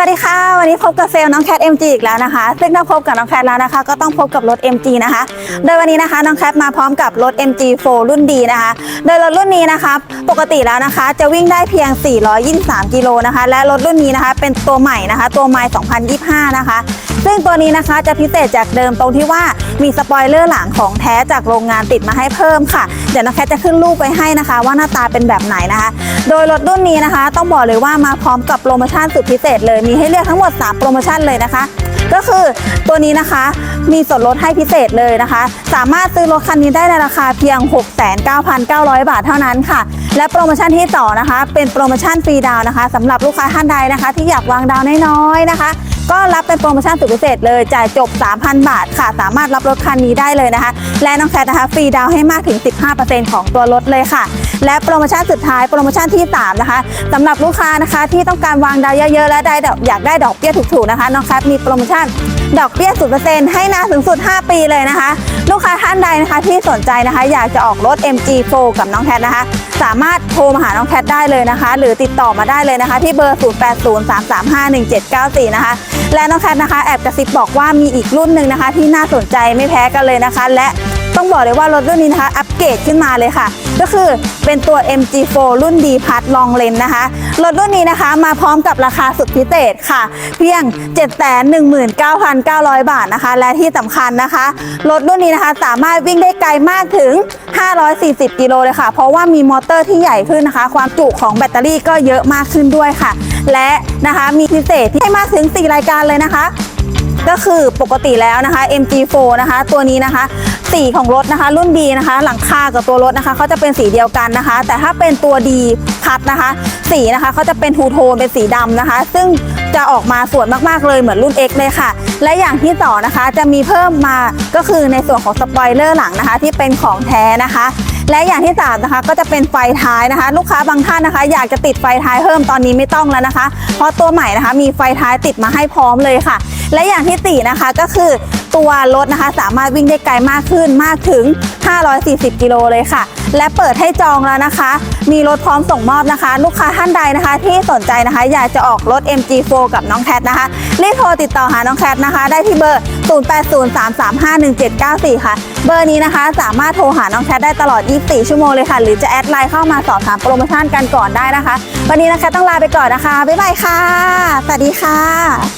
สวัสดีค่ะ วันนี้พบกับเซลน้องแคท MG อีกแล้วนะคะ ซึ่งถ้าพบกับน้องแคทแล้วนะคะ ก็ต้องพบกับรถ MG นะคะ โดยวันนี้นะคะน้องแคทมาพร้อมกับรถ MG4 รุ่นดีนะคะ โดยรถรุ่นนี้นะคะ ปกติแล้วนะคะ จะวิ่งได้เพียง 423 กิโลนะคะ และรถรุ่นนี้นะคะ เป็นตัวใหม่นะคะ ตัวใหม่ 2025 นะคะ ซึ่งตัวนี้นะคะจะพิเศษจากเดิมตรงที่ว่ามีสปอยเลอร์หลังของแท้จากโรงงานติดมาให้เพิ่มค่ะ เดี๋ยวน้องแคทจะขึ้นรูปไปให้นะคะ ว่าหน้าตาเป็นแบบไหนนะคะ โดยรถรุ่นนี้นะคะ ต้องบอกเลยว่ามาพร้อมกับโปรโมชั่นสุดพิเศษเลยมีให้เลือกทั้งหมด 3 โปรโมชั่นเลยนะคะ ก็คือตัวนี้นะคะมีส่วนลดให้พิเศษเลยนะคะ สามารถซื้อรถคันนี้ได้ในราคาเพียง 69,900 บาทเท่านั้นค่ะ และโปรโมชั่นที่ต่อนะคะ เป็นโปรโมชั่นฟรีดาวนะคะสำหรับลูกค้าท่านใดนะคะ ที่อยากวางดาวน้อยๆนะคะ ก็รับเป็นโปรโมชั่นสุดพิเศษเลยจ่ายจบ 3,000 บาทค่ะ สามารถรับรถคันนี้ได้เลยนะคะ และน้องแคทนะคะฟรีดาวให้มากถึง 15%ของตัวรถเลยค่ะ และโปรโมชั่นสุดท้ายโปรโมชั่นที่ 3 นะคะสำหรับลูกค้านะคะที่ต้องการวางดาวเยอะๆและได้อยากได้ดอกเบี้ยถูกๆนะคะน้องแคทมีโปรโมชั่นดอกเบี้ย0%ให้นานสูงสุด 5 ปีเลยนะคะ ลูกค้าท่านใดนะคะที่สนใจนะคะ อยากจะออกรถ MG4 กับน้องแคทนะคะ สามารถโทรมาหาน้องแคทได้เลยนะคะ หรือติดต่อมาได้เลยนะคะ ที่เบอร์ 0803351794 นะคะ และน้องแคทนะคะ แอบกระซิบบอกว่ามีอีกรุ่นหนึ่งนะคะ ที่น่าสนใจไม่แพ้กันเลยนะคะ และ ต้องบอกเลยว่ารถรุ่นนี้นะคะอัปเกรดขึ้นมาเลยค่ะ ก็คือเป็นตัว MG4 รุ่น D พัดลองเลนนะคะ รถรุ่นนี้นะคะมาพร้อมกับราคาสุดพิเศษค่ะ เพียง 719,900 บาทนะคะ และที่สำคัญนะคะ รถรุ่นนี้นะคะสามารถวิ่งได้ไกลมากถึง 540 กิโลเลยค่ะ เพราะว่ามีมอเตอร์ที่ใหญ่ขึ้นนะคะ ความจุของแบตเตอรี่ก็เยอะมากขึ้นด้วยค่ะ และนะคะมีพิเศษที่ให้มากถึง 4 รายการเลยนะคะก็คือปกติแล้วนะคะ MG4 นะคะ ตัวนี้นะคะ สีของรถนะคะ รุ่นดีนะคะ หลังคากับตัวรถนะคะเขาจะเป็นสีเดียวกันนะคะ แต่ถ้าเป็นตัวดีพัดนะคะ สีนะคะเขาจะเป็นทูโทนเป็นสีดำนะคะ ซึ่ง จะออกมาสวยมากๆเลยเหมือนรุ่น X เลยค่ะ และอย่างที่ต่อนะคะจะมีเพิ่มมาก็คือในส่วนของสปอยเลอร์หลังนะคะ ที่เป็นของแท้นะคะและอย่างที่3นะคะก็จะเป็นไฟท้ายนะคะ ลูกค้าบางท่านนะคะ อยากจะติดไฟท้ายเพิ่มตอนนี้ไม่ต้องแล้วนะคะ เพราะตัวใหม่นะคะมีไฟท้ายติดมาให้พร้อมเลยค่ะ และอย่างที่สี่นะคะก็คือตัวรถนะคะสามารถวิ่งได้ไกลมากขึ้นมากถึง 540 กิโลเลยค่ะ และเปิดให้จองแล้วนะคะ มีรถพร้อมส่งมอบนะคะ ลูกค้าท่านใดนะคะ ที่สนใจนะคะ อยากจะออกรถ MG4 กับน้องแคทนะคะรีบโทรติดต่อหาน้องแคทนะคะ ได้ที่เบอร์ 0803351794 ค่ะ เบอร์นี้นะคะ สามารถโทรหาน้องแคทได้ตลอด 24 ชั่วโมงเลยค่ะ หรือจะแอดไลน์เข้ามาสอบถามโปรโมชั่นกันก่อนได้นะคะ วันนี้นะคะต้องลาไปก่อนนะคะบ๊ายบายค่ะสวัสดีค่ะ